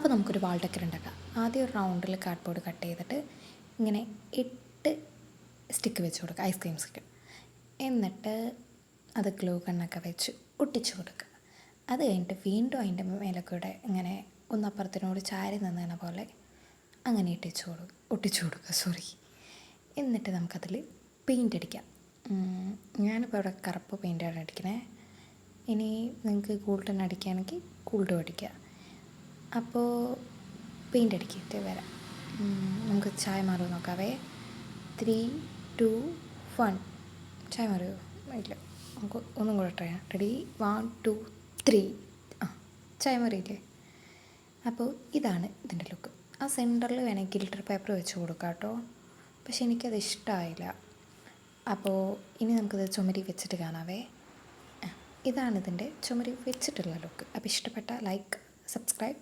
അപ്പോൾ നമുക്കൊരു വാൾ ഡെക്കർ ഉണ്ടാക്കാം. ആദ്യം ഒരു റൗണ്ടിൽ കാർഡ്ബോർഡ് കട്ട് ചെയ്തിട്ട് ഇങ്ങനെ എട്ട് സ്റ്റിക്ക് വെച്ച് കൊടുക്കുക ഐസ്ക്രീം സ്റ്റിക്ക് എന്നിട്ട് അത് ഗ്ലൂ കണ്ണൊക്കെ വെച്ച് ഒട്ടിച്ചു കൊടുക്കുക. അത് കഴിഞ്ഞിട്ട് വീണ്ടും അതിന്റെ മേലക്കൂടെ ഇങ്ങനെ ഒന്നപ്പുറത്തിനോട് ചാരി നിന്നതിനെ പോലെ അങ്ങനെ ഇട്ടിച്ചു കൊടുക്കും ഒട്ടിച്ചു കൊടുക്കുക സോറി എന്നിട്ട് നമുക്കതിൽ പെയിന്റ് അടിക്കാം. ഞാനിപ്പോൾ ഇവിടെ കറുപ്പ് പെയിന്റാണ് അടിക്കണേ. ഇനി നിങ്ങൾക്ക് ഗോൾഡൻ അടിക്കുകയാണെങ്കിൽ ഗോൾഡും അടിക്കുക അപ്പോൾ പെയിന്റ് അടിക്കട്ടെ വരാം. നമുക്ക് ചായ മാറുമോ നോക്കാവേ? ത്രീ ടു വൺ ചായ മാറിയോ ഇല്ല. നമുക്ക് ഒന്നും കൂടെ ട്രൈ ചെയ്യാം. റെഡി വൺ ടു ത്രീ ആ ചായ മാറിയില്ലേ? അപ്പോൾ ഇതാണ് ഇതിന്റെ ലുക്ക് ആ സെന്ററിൽ വേണമെങ്കിൽ ഗിൽറ്റർ പേപ്പർ വെച്ച് കൊടുക്കാം കേട്ടോ. പക്ഷെ എനിക്കത് ഇഷ്ടമായില്ല അപ്പോൾ ഇനി നമുക്കിത് ചുമരി വെച്ചിട്ട് കാണാവേ. ഇതാണ് ഇതിന്റെ ചുമരി വെച്ചിട്ടുള്ള ലുക്ക് അപ്പോൾ ഇഷ്ടപ്പെട്ട ലൈക്ക് സബ്സ്ക്രൈബ്